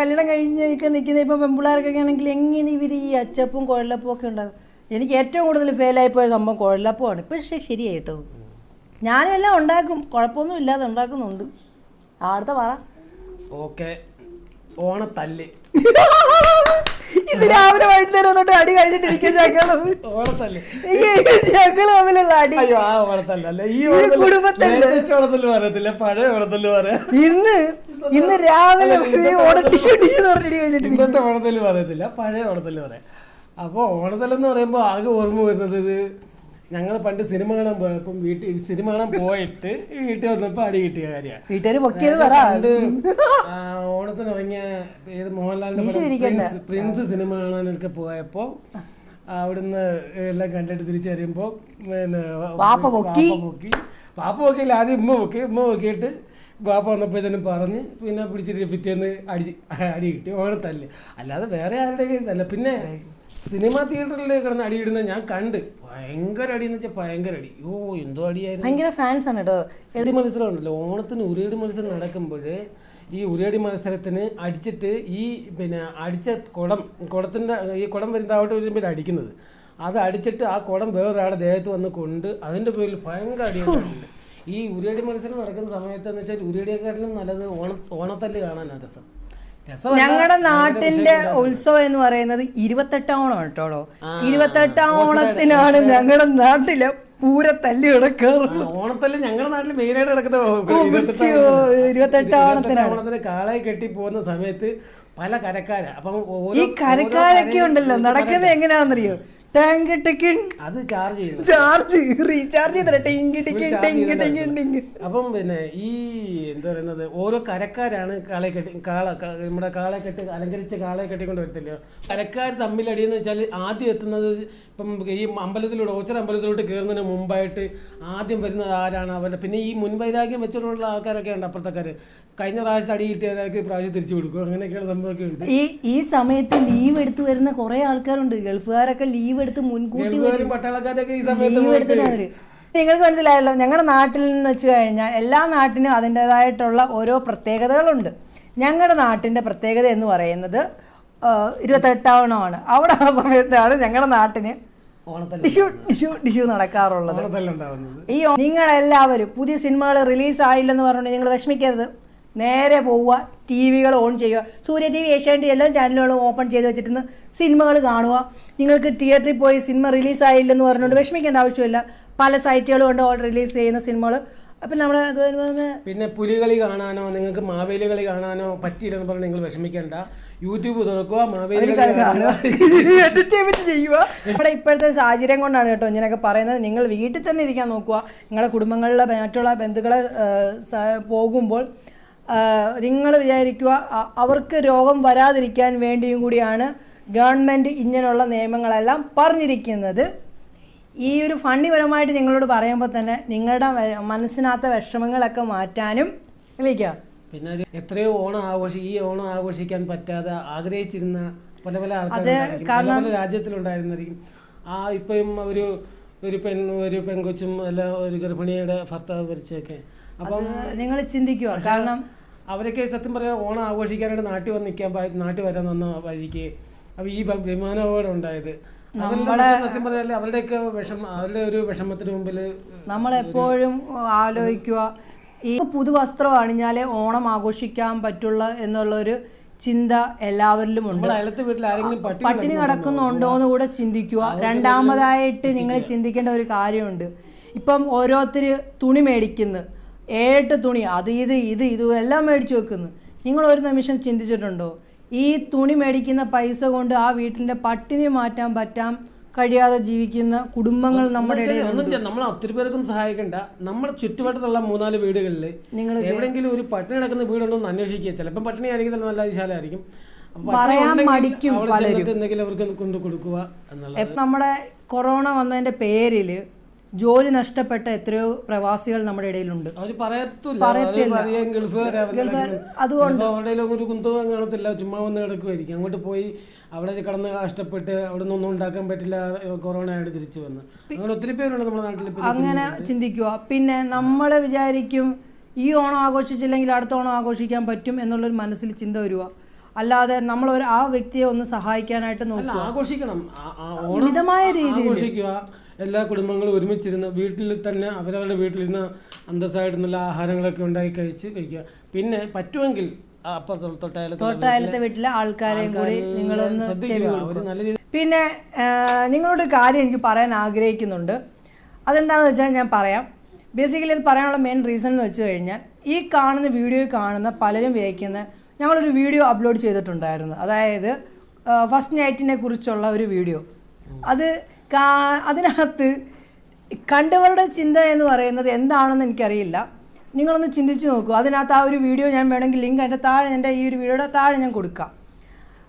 കല്യാണം കഴിഞ്ഞ് നിൽക്കുന്ന ഇപ്പൊ പെൺപിള്ളേർക്കൊക്കെ ആണെങ്കിൽ എങ്ങനെ ഇവർ ഈ അച്ചപ്പും കൊഴലപ്പും ഒക്കെ ഉണ്ടാകും എനിക്ക് ഏറ്റവും കൂടുതൽ ഫെയിലായി പോയ സംഭവം കുഴലപ്പമാണ്. ഇപ്പം പക്ഷേ ശരിയായിട്ടോ ഞാനും എല്ലാം ഉണ്ടാക്കും. കുഴപ്പമൊന്നും ഇല്ലാതെ ഉണ്ടാക്കുന്നുണ്ട്. അടുത്ത പറ. ഓക്കെ. ഓണത്തല്ല് ഇത് രാവിലെ വൈകുന്നേരം തൊട്ട് അടി ഓണത്തല്ല് തമ്മിലുള്ള അടി. അയ്യോ ആ ഓണത്തല്ല ഈ ഈ കുടുംബത്തല്ല്. latest ഓണത്തല്ല് പറയത്തില്ല. പഴയ ഓണത്തല്ല് പറയാം. ഇന്ന് ഇന്ന് രാവിലെ പറഞ്ഞിട്ട് കഴിച്ചിട്ട് ഇന്നത്തെ ഓണത്തല്ല് പറയത്തില്ല. പഴയ ഓണത്തല്ല് പറയാം. അപ്പോൾ ഓണത്തല്ലെന്ന് പറയുമ്പോൾ ആകെ ഓർമ്മ വരുന്നത് ഞങ്ങൾ പണ്ട് സിനിമ കാണാൻ പോയപ്പം വീട്ടിൽ സിനിമ കാണാൻ പോയിട്ട് വീട്ടിൽ വന്നപ്പോൾ അടി കിട്ടിയ കാര്യമാണ് ഓണത്തിന് ഇറങ്ങിയ ഏത് മോഹൻലാലിന്റെ പ്രിൻസ് സിനിമ കാണാനൊക്കെ പോയപ്പോൾ അവിടുന്ന് എല്ലാം കണ്ടിട്ട് തിരിച്ചറിയുമ്പോൾ പിന്നെ വാപ്പ പൊക്കി. വാപ്പ പൊക്കിയില്ല ആദ്യം ഉമ്മ പൊക്കി. ഉമ്മ പൊക്കിയിട്ട് വാപ്പ വന്നപ്പോഴത്തേനും പറഞ്ഞ് പിന്നെ പിടിച്ചിട്ട് പിറ്റേന്ന് അടി അടി കിട്ടി. ഓണത്തല്ല്. അല്ലാതെ വേറെ ആരുടെ കയ്യിലല്ല പിന്നെ സിനിമാ തിയേറ്ററിൽ കിടന്ന് അടിയിടുന്ന ഞാൻ കണ്ട്. ഭയങ്കര അടി എന്ന് വെച്ചാൽ ഭയങ്കര അടി. ഓ എന്തോ അടിയായിരുന്നു. ഭയങ്കര ഫാൻസ് ആണ് കേട്ടോ മത്സരം ഉണ്ടല്ലോ ഓണത്തിന് ഉരിയടി മത്സരം നടക്കുമ്പോൾ ഈ ഉരിയടി മത്സരത്തിന് അടിച്ചിട്ട് ഈ പിന്നെ അടിച്ച കുടം കുടത്തിന്റെ ഈ കുടം വരുന്നതാവട്ടെ വരുമ്പോൾ അടിക്കുന്നത്. അത് അടിച്ചിട്ട് ആ കുടം വേറൊരാളുടെ ദേഹത്ത് വന്ന് കൊണ്ട് അതിന്റെ പേരിൽ ഭയങ്കര അടിയുണ്ട് ഈ ഉരിയടി മത്സരം നടക്കുന്ന സമയത്ത് എന്ന് വെച്ചാൽ ഉരിയടിയെക്കാട്ടിലും നല്ലത് ഓണ ഓണത്തല്ല് കാണാനാണ് രസം. ഞങ്ങളുടെ നാട്ടിന്റെ ഉത്സവം എന്ന് പറയുന്നത് ഇരുപത്തെട്ടാം ഓണം കേട്ടോളോ ഇരുപത്തെട്ടാം ഓണത്തിനാണ് ഞങ്ങളുടെ നാട്ടിലെ പൂരത്തല്ലി തല്ലി കിടക്കാറ് ഓണത്തല്ല ഞങ്ങളുടെ നാട്ടിൽ മെയിനായിട്ട് ആയിട്ട് പിടിച്ച് ഇരുപത്തെട്ടാം ഓണത്തിനാണ്. ഓണത്തിന് കാളായി കെട്ടി പോകുന്ന സമയത്ത് പല കരക്കാരാ അപ്പം ഈ കരക്കാരൊക്കെ ഉണ്ടല്ലോ നടക്കുന്നത് എങ്ങനെയാണെന്നറിയോ ടാങ്ക് ടിക്കിൻ അത് ചാർജ് ചെയ്യുന്നു ചാർജ് റീചാർജ് ചെയ്തിട്ട് ടിങ്കി ടിക്കിൻ ടിങ്കി ചെയ്തിട്ടാണ് ടിങ്കി അപ്പം പിന്നെ ഈ എന്താ പറയുന്നത് ഓരോ കരക്കാരാണ് കാളെ കെട്ടി കാള നമ്മുടെ കാളെ കെട്ടി അലങ്കരിച്ച കാളെ കെട്ടിക്കൊണ്ട് വരത്തില്ലയോ കരക്കാർ തമ്മിലടിയെന്ന് വെച്ചാൽ ആദ്യം എത്തുന്നത് ഇപ്പം ഈ അമ്പലത്തിലൂടെ ഓച്ചറ അമ്പലത്തിലോട്ട് കയറുന്നതിന് മുമ്പായിട്ട് ആദ്യം വരുന്നത് ആരാണ് അവരുടെ? പിന്നെ ഈ മുൻവൈരാഗ്യം വെച്ചിട്ടുള്ള ആൾക്കാരൊക്കെ ഉണ്ട് അപ്പുറത്തേക്കാർ കഴിഞ്ഞ പ്രാവശ്യത്തെ അടി കിട്ടിയവർക്ക് പ്രാവശ്യം തിരിച്ചു കൊടുക്കും. അങ്ങനെയൊക്കെയുള്ള സംഭവമൊക്കെ ഉണ്ട്. ഈ ഈ സമയത്ത് ലീവ് എടുത്ത് വരുന്ന കുറെ ആൾക്കാരുണ്ട്. ഗൾഫുകാരൊക്കെ ലീവ് എടുത്ത് മുൻകൂട്ടി വരും. പട്ടാളക്കാരൊക്കെ ഈ സമയത്ത് നിങ്ങൾക്ക് മനസ്സിലായല്ലോ ഞങ്ങളുടെ നാട്ടിൽ നിന്ന് വെച്ച് കഴിഞ്ഞാൽ എല്ലാ നാട്ടിനും അതിന്റെതായിട്ടുള്ള ഓരോ പ്രത്യേകതകളുണ്ട്. ഞങ്ങളുടെ നാട്ടിന്റെ പ്രത്യേകത എന്ന് പറയുന്നത് ഇരുപത്തെട്ടാവണമാണ് അവിടെ ആ സമയത്താണ് ഞങ്ങളുടെ നാട്ടിന് ഡിഷു ടിഷ്യൂ നടക്കാറുള്ളത്. ഈ നിങ്ങളെല്ലാവരും പുതിയ സിനിമകൾ റിലീസ് ആയില്ലെന്ന് പറഞ്ഞുകൊണ്ട് നിങ്ങൾ വിഷമിക്കരുത്. നേരെ പോവുക ടി വികൾ ഓൺ ചെയ്യുക. സൂര്യ ടി വി ഏഷ്യാനെറ്റ് എല്ലാ ചാനലുകളും ഓപ്പൺ ചെയ്ത് വെച്ചിട്ട് സിനിമകൾ കാണുക. നിങ്ങൾക്ക് തിയേറ്ററിൽ പോയി സിനിമ റിലീസ് ആയില്ലെന്ന് പറഞ്ഞുകൊണ്ട് വിഷമിക്കേണ്ട ആവശ്യമില്ല. പല സൈറ്റുകളും ഉണ്ട് ഓൾ റിലീസ് ചെയ്യുന്ന സിനിമകൾ. അപ്പം നമ്മൾ പിന്നെ പുലികളി കാണാനോ നിങ്ങൾക്ക് മാവേലി കളി കാണാനോ പറ്റിയില്ലെന്ന് പറഞ്ഞ് നിങ്ങൾ വിഷമിക്കണ്ട. യൂട്യൂബ് തുറക്കുക മാവേലി എന്റർടൈൻമെന്റ് ചെയ്യുക. നമ്മുടെ ഇപ്പോഴത്തെ സാഹചര്യം കൊണ്ടാണ് കേട്ടോ ഇങ്ങനെയൊക്കെ പറയുന്നത്. നിങ്ങൾ വീട്ടിൽ തന്നെ ഇരിക്കാൻ നോക്കുക. നിങ്ങളുടെ കുടുംബങ്ങളിലെ മറ്റുള്ള ബന്ധുക്കളെ പോകുമ്പോൾ നിങ്ങൾ വിചാരിക്കുക അവർക്ക് രോഗം വരാതിരിക്കാൻ വേണ്ടിയും കൂടിയാണ് ഗവൺമെന്റ് ഇങ്ങനെയുള്ള നിയമങ്ങളെല്ലാം പറഞ്ഞിരിക്കുന്നത്. ഈ ഒരു ഫണ്ണിപരമായിട്ട് നിങ്ങളോട് പറയുമ്പോൾ തന്നെ നിങ്ങളുടെ മനസ്സിനകത്ത വിഷമങ്ങളൊക്കെ മാറ്റാനും വിളിക്കുക പിന്നെ എത്രയോ ഓണം ആഘോഷി ഈ ഓണം ആഘോഷിക്കാൻ പറ്റാതെ ആഗ്രഹിച്ചിരുന്ന പല പല ആൾക്കാർ പല പല രാജ്യത്തിലുണ്ടായിരുന്നിരിക്കും ആ ഇപ്പം ഒരു ഒരു പെൺ ഒരു പെൺകൊച്ചും അല്ല ഒരു ഗർഭിണിയുടെ ഭർത്താവ് മരിച്ചൊക്കെ അപ്പം നിങ്ങൾ ചിന്തിക്കുക. കാരണം അവരൊക്കെ സത്യം പറയാ ഓണം ആഘോഷിക്കാനായിട്ട് നാട്ടിൽ വന്ന് നിൽക്കാൻ നാട്ടിൽ വരാൻ വന്ന വഴിക്ക്. അപ്പോൾ ഈ വിമാനാപകടം ഉണ്ടായത്. സത്യം പറയാല്ലേ അവരുടെയൊക്കെ വിഷമ അവരുടെ ഒരു വിഷമത്തിന് മുമ്പിൽ നമ്മളെപ്പോഴും ആലോചിക്കുക. ഈ പുതുവസ്ത്രം അണിഞ്ഞാലേ ഓണം ആഘോഷിക്കാൻ പറ്റുള്ള എന്നുള്ളൊരു ചിന്ത എല്ലാവരിലും ഉണ്ട് പട്ടിണി കിടക്കുന്നുണ്ടോ? എന്ന് കൂടെ ചിന്തിക്കുക. രണ്ടാമതായിട്ട് നിങ്ങൾ ചിന്തിക്കേണ്ട ഒരു കാര്യമുണ്ട്. ഇപ്പം ഓരോരുത്തർ തുണി മേടിക്കുന്നു. ഏട്ട് തുണി അത് ഇത് ഇത് ഇത് എല്ലാം മേടിച്ചു വെക്കുന്നു. നിങ്ങൾ ഒരു നിമിഷം ചിന്തിച്ചിട്ടുണ്ടോ? ഈ തുണി മേടിക്കുന്ന പൈസ കൊണ്ട് ആ വീട്ടിന്റെ പട്ടിണി മാറ്റാൻ പറ്റാം കഴിയാതെ ജീവിക്കുന്ന കുടുംബങ്ങൾ നമ്മുടെ ഒന്നും നമ്മൾ ഒത്തിരി പേർക്കും സഹായിക്കണ്ട. നമ്മുടെ ചുറ്റുവട്ടത്തുള്ള മൂന്നാൽ വീടുകളിൽ നിങ്ങൾ എവിടെയെങ്കിലും ഒരു പട്ടിണി കിടക്കുന്ന വീടുണ്ടോ എന്ന് അന്വേഷിക്കുക. ചിലപ്പോൾ പട്ടിണി ആയിരിക്കും നല്ല വിശാലമായിരിക്കും അപ്പൊ പറയാൻ മടിക്കും പലരും. എന്തെങ്കിലും അവർക്ക് കൊണ്ട് കൊടുക്കുക നമ്മുടെ കൊറോണ വന്നതിന്റെ പേരിൽ ജോലി നഷ്ടപ്പെട്ട എത്രയോ പ്രവാസികൾ നമ്മുടെ ഇടയിലുണ്ട്. അതുകൊണ്ട് അവരുടെ ഒരു കുന്തവും കാണത്തില്ല. ചുമ്മാ വന്ന് കിടക്കുമായിരിക്കും അങ്ങോട്ട് പോയി അവിടെ കിടന്ന് കഷ്ടപ്പെട്ട് അവിടെ നിന്നൊന്നും ഉണ്ടാക്കാൻ പറ്റില്ല. കൊറോണ ആയിട്ട് തിരിച്ചു വന്ന്. അങ്ങനെ ഒത്തിരി പേരുണ്ട് നമ്മുടെ നാട്ടിൽ അങ്ങനെ ചിന്തിക്കുക പിന്നെ നമ്മൾ വിചാരിക്കും ഈ ഓണം ആഘോഷിച്ചില്ലെങ്കിൽ അടുത്ത ഓണം ആഘോഷിക്കാൻ പറ്റും എന്നുള്ളൊരു മനസ്സിൽ ചിന്ത വരിക അല്ലാതെ നമ്മൾ ഒരു ആ വ്യക്തിയെ ഒന്ന് സഹായിക്കാനായിട്ട് നോക്കുക ആഘോഷിക്കണം. മിതമായ രീതിയിൽ ആഘോഷിക്കുക. എല്ലാ കുടുംബങ്ങളും ഒരുമിച്ചിരുന്ന് വീട്ടിൽ തന്നെ അവരവരുടെ വീട്ടിലിരുന്ന് അന്തസ്സായിട്ട് നല്ല ആഹാരങ്ങളൊക്കെ ഉണ്ടാക്കി കഴിച്ച് കഴിക്കുക. പിന്നെ പറ്റുമെങ്കിൽ വീട്ടിലെ ആൾക്കാരെയും കൂടി നിങ്ങളൊന്ന് പിന്നെ നിങ്ങളോടൊരു കാര്യം എനിക്ക് പറയാൻ ആഗ്രഹിക്കുന്നുണ്ട്. അതെന്താണെന്ന് വെച്ചാൽ ഞാൻ പറയാം. ബേസിക്കലി ഇത് പറയാനുള്ള മെയിൻ റീസൺ എന്ന് വെച്ച് കഴിഞ്ഞാൽ ഈ കാണുന്ന വീഡിയോ കാണുന്ന പലരും വിചാരിക്കുന്ന ഞങ്ങളൊരു വീഡിയോ അപ്ലോഡ് ചെയ്തിട്ടുണ്ടായിരുന്നു. അതായത് ഫസ്റ്റ് നൈറ്റിനെ കുറിച്ചുള്ള ഒരു വീഡിയോ അത് കാ- അതിനകത്ത് കണ്ടവരുടെ ചിന്ത എന്ന് പറയുന്നത് എന്താണെന്ന് എനിക്കറിയില്ല. നിങ്ങളൊന്ന് ചിന്തിച്ച് നോക്കൂ. അതിനകത്ത് ആ ഒരു വീഡിയോ ഞാൻ വേണമെങ്കിൽ ലിങ്ക് അതിന്റെ താഴെ എന്റെ ഈ ഒരു വീഡിയോയുടെ താഴെ ഞാൻ കൊടുക്കാം.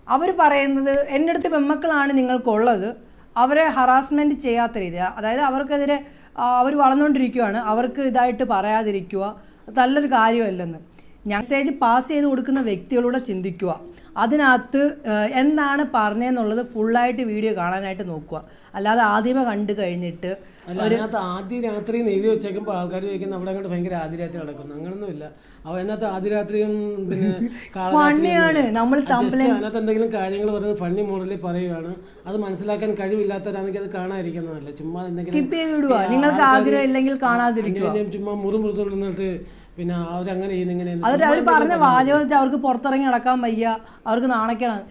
അവർ പറയുന്നത് എന്റെ അടുത്ത് പെമ്മക്കളാണ് നിങ്ങൾക്കുള്ളത്. അവരെ ഹറാസ്മെന്റ് ചെയ്യാത്ത രീതി അതായത് അവർക്കെതിരെ അവർ വളർന്നുകൊണ്ടിരിക്കുകയാണ് അവർക്ക് ഇതായിട്ട് പറയാതിരിക്കുക നല്ലൊരു കാര്യമല്ലെന്ന്. ഞാൻ മെസ്സേജ് പാസ് ചെയ്ത് കൊടുക്കുന്ന വ്യക്തികളോട് ചിന്തിക്കുക. അതിനകത്ത് എന്താണ് പറഞ്ഞതെന്നുള്ളത് ഫുള്ളായിട്ട് വീഡിയോ കാണാനായിട്ട് നോക്കുക. അല്ലാതെ ആദ്യമേ കണ്ടു കഴിഞ്ഞിട്ട് അതിനകത്ത് ആദ്യ രാത്രി എഴുതി വെച്ചേക്കുമ്പോൾ ആൾക്കാർ ചോദിക്കുന്നത് അവിടെ അങ്ങോട്ട് ഭയങ്കര ആദ്യ രാത്രി നടക്കുന്നു. അങ്ങനൊന്നുമില്ല. അവ അതിനകത്ത് ആദ്യ രാത്രിയും പിന്നെ ഫണ്ണിയാണ്. നമ്മൾ അതിനകത്ത് എന്തെങ്കിലും കാര്യങ്ങൾ പറയുന്നത് ഫണ്ണി മോഡലിൽ പറയുകയാണ് അത് മനസ്സിലാക്കാൻ കഴിവില്ലാത്തവരാണെങ്കിൽ അത് കാണാതിരിക്കുന്നതല്ല. ചുമ്മാ എന്തെങ്കിലും സ്കിപ്പ് ചെയ്ത് വിടുക നിങ്ങൾക്ക് ആഗ്രഹം ഇല്ലെങ്കിൽ കാണാതിരിക്കുക ചുമ്മാ മുറു മുറുതുള്ളിട്ട് പിന്നെ അവരങ്ങനെ ചെയ്യുന്ന ഇങ്ങനെ. അവർ പറഞ്ഞ വാചകം വെച്ചാൽ അവർക്ക് പുറത്തിറങ്ങി നടക്കാൻ വയ്യ. അവർക്ക് നാണക്കേടാണ്.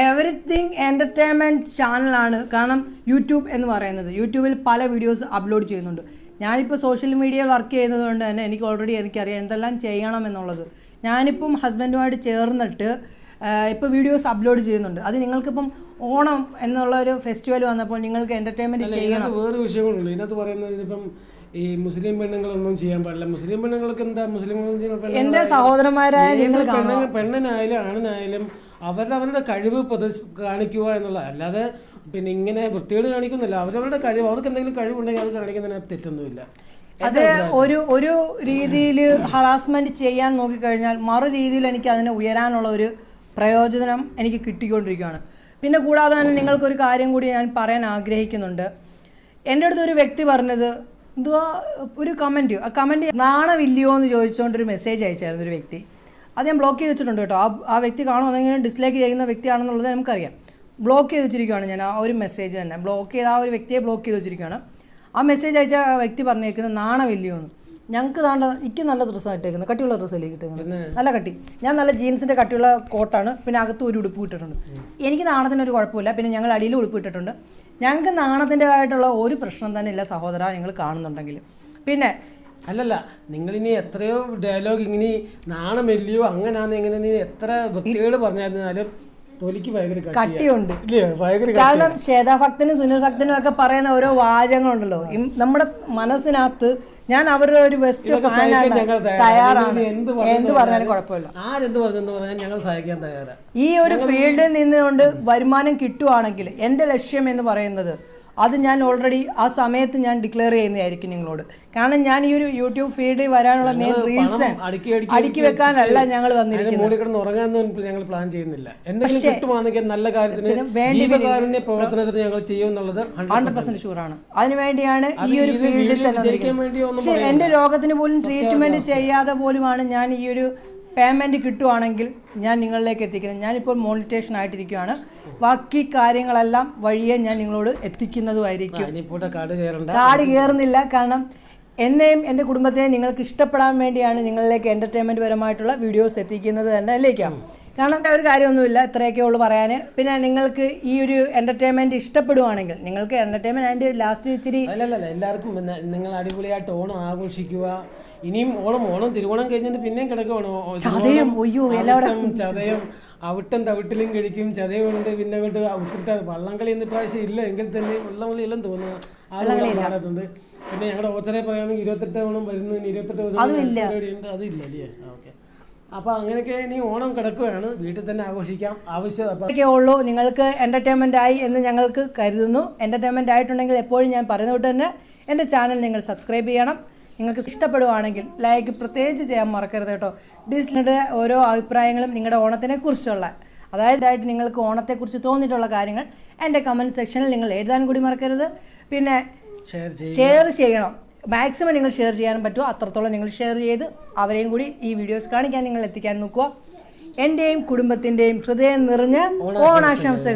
എവറിത്തിങ് എന്റർടൈൻമെന്റ് ചാനലാണ് കാരണം യൂട്യൂബ് എന്ന് പറയുന്നത്. യൂട്യൂബിൽ പല വീഡിയോസ് അപ്ലോഡ് ചെയ്യുന്നുണ്ട്. ഞാനിപ്പോൾ സോഷ്യൽ മീഡിയയിൽ വർക്ക് ചെയ്യുന്നത് കൊണ്ട് തന്നെ എനിക്ക് ഓൾറെഡി എനിക്കറിയാം എന്തെല്ലാം ചെയ്യണം എന്നുള്ളത്. ഞാനിപ്പം ഹസ്ബൻഡുമായിട്ട് ചേർന്നിട്ട് ഇപ്പോൾ വീഡിയോസ് അപ്ലോഡ് ചെയ്യുന്നുണ്ട്. അത് നിങ്ങൾക്കിപ്പം ഓണം എന്നുള്ള ഒരു ഫെസ്റ്റിവൽ വന്നപ്പോൾ നിങ്ങൾക്ക് എന്റർടൈൻമെന്റ് ചെയ്യണം. വേറെ വിഷയങ്ങളുണ്ട്. ഇതിനകത്ത് പറയുന്നത് ഇതിപ്പം ഈ മുസ്ലിം പെണ്ണുങ്ങളൊന്നും ചെയ്യാൻ പാടില്ല. മുസ്ലിം പെണ്ണുങ്ങൾക്ക് എന്താ? മുസ്ലിം എന്റെ സഹോദരന്മാരായ പെണ്ണിനായാലും ആണിനായാലും അവരുടെ കഴിവ് പ്രദർശി കാണിക്കുക എന്നുള്ള അല്ലാതെ പിന്നെ ഇങ്ങനെ വൃത്തികേട് കാണിക്കുന്നില്ല. അവരവരുടെ കഴിവ് അവർക്ക് എന്തെങ്കിലും കഴിവുണ്ടെങ്കിൽ അത് കാണിക്കുന്നതിന് തെറ്റൊന്നുമില്ല. അത് ഒരു ഒരു രീതിയിൽ ഹറാസ്മെന്റ് ചെയ്യാൻ നോക്കിക്കഴിഞ്ഞാൽ മറു രീതിയിൽ എനിക്ക് അതിനെ ഉയരാനുള്ള ഒരു പ്രയോജനം എനിക്ക് കിട്ടിക്കൊണ്ടിരിക്കുകയാണ്. പിന്നെ കൂടാതെ തന്നെ നിങ്ങൾക്കൊരു കാര്യം കൂടി ഞാൻ പറയാൻ ആഗ്രഹിക്കുന്നുണ്ട്. എന്റെ അടുത്ത് ഒരു വ്യക്തി പറഞ്ഞത് എന്തുവാ ഒരു കമന്റ് ആ കമന്റ് നാണമില്ലയോ എന്ന് ചോദിച്ചുകൊണ്ടൊരു മെസ്സേജ് അയച്ചായിരുന്നു ഒരു വ്യക്തി. അത് ഞാൻ ബ്ലോക്ക് ചെയ്ത് വെച്ചിട്ടുണ്ട് കേട്ടോ. ആ ആ വ്യക്തി അതെങ്കിൽ ഡിസ്ലൈക്ക് ചെയ്യുന്ന വ്യക്തിയാണെന്നുള്ളത് നമുക്കറിയാം. ബ്ലോക്ക് ചെയ്ത് വെച്ചിരിക്കുകയാണ് ഞാൻ ആ ഒരു മെസ്സേജ് തന്നെ. ബ്ലോക്ക് ചെയ്ത് ആ ഒരു വ്യക്തിയെ ബ്ലോക്ക് ചെയ്ത് വെച്ചിരിക്കുകയാണ് ആ മെസ്സേജ് അയച്ച ആ വ്യക്തി പറഞ്ഞേക്കുന്നത് നാണമില്ലയോ എന്ന് ഞങ്ങൾക്ക് താണ്ട എനിക്ക് നല്ല ഡ്രസ്സാണ് ഇട്ടേക്കുന്നത് കട്ടിയുള്ള ഡ്രസ്സല്ലേ കിട്ടുന്നത് നല്ല കട്ടി. ഞാൻ നല്ല ജീൻസിന്റെ കട്ടിയുള്ള കോട്ടാണ് പിന്നെ അകത്ത് ഒരു ഉടുപ്പ് ഇട്ടിട്ടുണ്ട്. എനിക്ക് നാണത്തിന് ഒരു കുഴപ്പമില്ല. പിന്നെ ഞങ്ങൾ അടിയിൽ ഉടുപ്പ് ഇട്ടിട്ടുണ്ട്. ഞങ്ങൾക്ക് നാണത്തിന്റെതായിട്ടുള്ള ഒരു പ്രശ്നം തന്നെ ഇല്ല സഹോദര നിങ്ങൾ കാണുന്നുണ്ടെങ്കിൽ. പിന്നെ അല്ലല്ല നിങ്ങൾ ഇനി എത്രയോ ഡയലോഗ് ഇങ്ങനെ നാണമെല്ലിയോ അങ്ങനാന്ന് എങ്ങനെ നീ എത്ര വൃത്തികേട് പറഞ്ഞാലും തൊലിക്ക് ഭയങ്കര കട്ടിയാ. കട്ടിയുണ്ട്. കാരണം ശ്വേതാഭക്തനും സുനിൽ ഭക്തനും ഒക്കെ പറയുന്ന ഓരോ വാചകങ്ങളുണ്ടല്ലോ. നമ്മുടെ മനസ്സിനകത്ത് ഞാൻ അവരുടെ ഒരു തയ്യാറാ. തയ്യാറാണ്. എന്ത് എന്ത് പറഞ്ഞാലും കുഴപ്പമില്ല. ആരെന്ത് പറഞ്ഞെന്ന് പറഞ്ഞാൽ ഞങ്ങൾ സഹായിക്കാൻ തയ്യാറാണ് ഈ ഒരു ഫീൽഡിൽ നിന്നുകൊണ്ട് വരുമാനം കിട്ടുവാണെങ്കിൽ എന്റെ ലക്ഷ്യം എന്ന് പറയുന്നത് അത് ഞാൻ ഓൾറെഡി ആ സമയത്ത് ഞാൻ ഡിക്ലെയർ ചെയ്യുന്നതായിരിക്കും നിങ്ങളോട്. കാരണം ഞാൻ ഈ ഒരു യൂട്യൂബ് ഫീഡിൽ വരാനുള്ള മെയിൻ റീസൺ അടുക്കി വെക്കാനല്ല ഞങ്ങൾ വന്നിരിക്കുന്നത്. പ്ലാൻ ചെയ്യുന്നില്ല. നല്ല കാര്യത്തിന് പ്രവർത്തനത്തിന് ഞങ്ങൾ ചെയ്യുമെന്നുള്ളത് 100% ഹൺഡ്രഡ് പെർസെന്റ് ഷുവറാണ് അതിനുവേണ്ടിയാണ് ഈ ഒരു ഫീൽഡിൽ തന്നെ എന്റെ പക്ഷെ എന്റെ രോഗത്തിന് പോലും ട്രീറ്റ്മെന്റ് ചെയ്യാതെ പോലുമാണ് ഞാൻ ഈ ഒരു പേയ്മെന്റ് കിട്ടുവാണെങ്കിൽ ഞാൻ നിങ്ങളിലേക്ക് എത്തിക്കുന്നത് ഞാനിപ്പോൾ മോണിറ്റേഷൻ ആയിട്ടിരിക്കുകയാണ് ബാക്കി കാര്യങ്ങളെല്ലാം വഴിയെ ഞാൻ നിങ്ങളോട് എത്തിക്കുന്നതുമായിരിക്കും. കാർഡ് കയറുന്നില്ല. കാരണം എന്നെയും എന്റെ കുടുംബത്തെയും നിങ്ങൾക്ക് ഇഷ്ടപ്പെടാൻ വേണ്ടിയാണ് നിങ്ങളിലേക്ക് എന്റർടൈൻമെന്റ് പരമായിട്ടുള്ള വീഡിയോസ് എത്തിക്കുന്നത് തന്നെ അല്ലേക്കാം? കാരണം ഒരു കാര്യമൊന്നുമില്ല. ഇത്രയൊക്കെ ഉള്ളൂ പറയാൻ പിന്നെ നിങ്ങൾക്ക് ഈ ഒരു എന്റർടൈൻമെന്റ് ഇഷ്ടപ്പെടുവാണെങ്കിൽ നിങ്ങൾക്ക് എന്റർടൈൻമെന്റ് അതിന്റെ ലാസ്റ്റ് ഇച്ചിരി അല്ലല്ല എല്ലാവർക്കും നിങ്ങൾ അടിപൊളിയായിട്ട് ഓണം ആഘോഷിക്കുക. ഇനിയും ഓണം ഓണം തിരുവോണം കഴിഞ്ഞിട്ട് പിന്നെയും കിടക്കുവാണ്. ചതയം, ഒയ്യോ, അവിട്ടം, ചതയം അവിട്ടം തവിട്ടിലും കഴിക്കും. ചതയം ഉണ്ട് പിന്നെ അങ്ങോട്ട് ഉത്തിട്ട വള്ളംകളി എന്ന് പ്രാവശ്യം ഇല്ല. എങ്കിൽ തന്നെ വള്ളംകളി എല്ലാം തോന്നുന്നു. ആളുകൾ പിന്നെ ഞങ്ങളുടെ ഓച്ചറെ പറയുകയാണെങ്കിൽ ഇരുപത്തെട്ട് ഓണം വരുന്നു. ഇരുപത്തെട്ട് ദിവസം ഉണ്ട് അതില്ല അല്ലേ? ഓക്കെ. അപ്പോൾ അങ്ങനെയൊക്കെ ഇനി ഓണം കിടക്കുകയാണ് വീട്ടിൽ തന്നെ ആഘോഷിക്കാം. ആവശ്യം അപ്പം ഉള്ളൂ. നിങ്ങൾക്ക് എന്റർടൈൻമെന്റ് ആയി എന്ന് ഞങ്ങൾക്ക് കരുതുന്നു. എന്റർടൈൻമെന്റ് ആയിട്ടുണ്ടെങ്കിൽ എപ്പോഴും ഞാൻ പറയുന്ന തന്നെ എന്റെ ചാനൽ നിങ്ങൾ സബ്സ്ക്രൈബ് ചെയ്യണം. നിങ്ങൾക്ക് ഇഷ്ടപ്പെടുവാണെങ്കിൽ ലൈക്ക് പ്രത്യേകിച്ച് ചെയ്യാൻ മറക്കരുത് കേട്ടോ. ഡിസ്നിയുടെ ഓരോ അഭിപ്രായങ്ങളും നിങ്ങളുടെ ഓണത്തിനെ കുറിച്ചുള്ള അതായതായിട്ട് നിങ്ങൾക്ക് ഓണത്തെക്കുറിച്ച് തോന്നിയിട്ടുള്ള കാര്യങ്ങൾ എന്റെ കമന്റ് സെക്ഷനിൽ നിങ്ങൾ എഴുതാൻ കൂടി മറക്കരുത്. പിന്നെ ഷെയർ ചെയ്യണം. മാക്സിമം നിങ്ങൾ ഷെയർ ചെയ്യാൻ പറ്റുമോ അത്രത്തോളം നിങ്ങൾ ഷെയർ ചെയ്ത് അവരെയും കൂടി ഈ വീഡിയോസ് കാണിക്കാൻ നിങ്ങൾ എത്തിക്കാൻ നോക്കുക. എന്റെയും കുടുംബത്തിന്റെയും ഹൃദയം നിറഞ്ഞ ഓണാശംസകൾ.